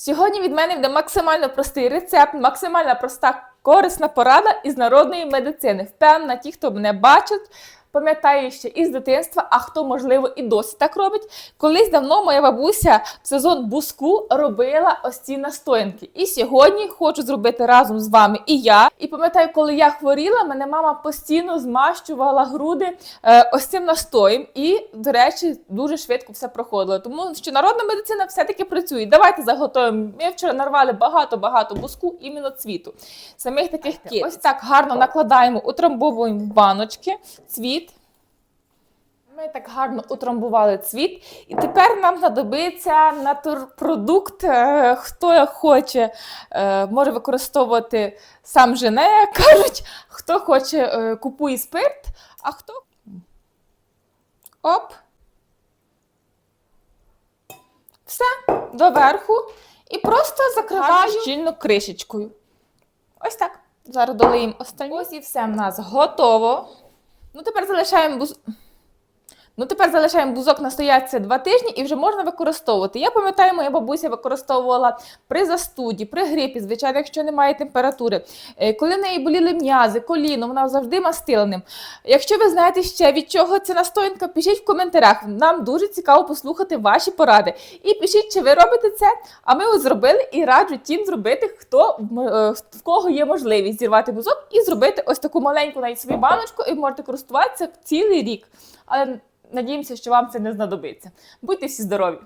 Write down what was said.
Сьогодні від мене буде максимально простий рецепт, максимально проста корисна порада із народної медицини. Впевнена, ті, хто мене бачить, пам'ятає ще із дитинства, а хто, можливо, і досі так робить. Колись давно моя бабуся в сезон буску робила ось ці настоянки. І сьогодні хочу зробити разом з вами і я. І пам'ятаю, коли я хворіла, мене мама постійно змащувала груди е, ось цим настоєм. І, до речі, дуже швидко все проходило. Тому що народна медицина все-таки працює. Давайте заготуємо. Ми вчора нарвали багато-багато буску іменно цвіту. Самих таких кіт. Ось так гарно накладаємо, утрамбовуємо баночки цвіт. Ми так гарно утрамбували цвіт, і тепер нам знадобиться натурпродукт. Е, Хто хоче, е, може використовувати сам жене, як кажуть. Хто хоче, е, купує спирт, а хто. Оп. Все, доверху. І просто закриваю щільно кришечкою. Ось так. Зараз долиємо останню. Ось і все в нас готово. Ну, тепер залишаємо. Ну, тепер залишаємо бузок настоятися два тижні і вже можна використовувати. Я пам'ятаю, моя бабуся використовувала при застуді, при грипі, звичайно, якщо немає температури. Е, Коли в неї боліли м'язи, коліно, вона завжди мастила ним. Якщо ви знаєте ще від чого ця настоянка, пишіть в коментарях. Нам дуже цікаво послухати ваші поради. І пишіть, чи ви робите це. А ми ось зробили і раджу тим зробити, хто е, в кого є можливість зірвати бузок і зробити ось таку маленьку навіть собі баночку, і можете користуватися цілий рік. Але надіємося, що вам це не знадобиться. Будьте всі здорові!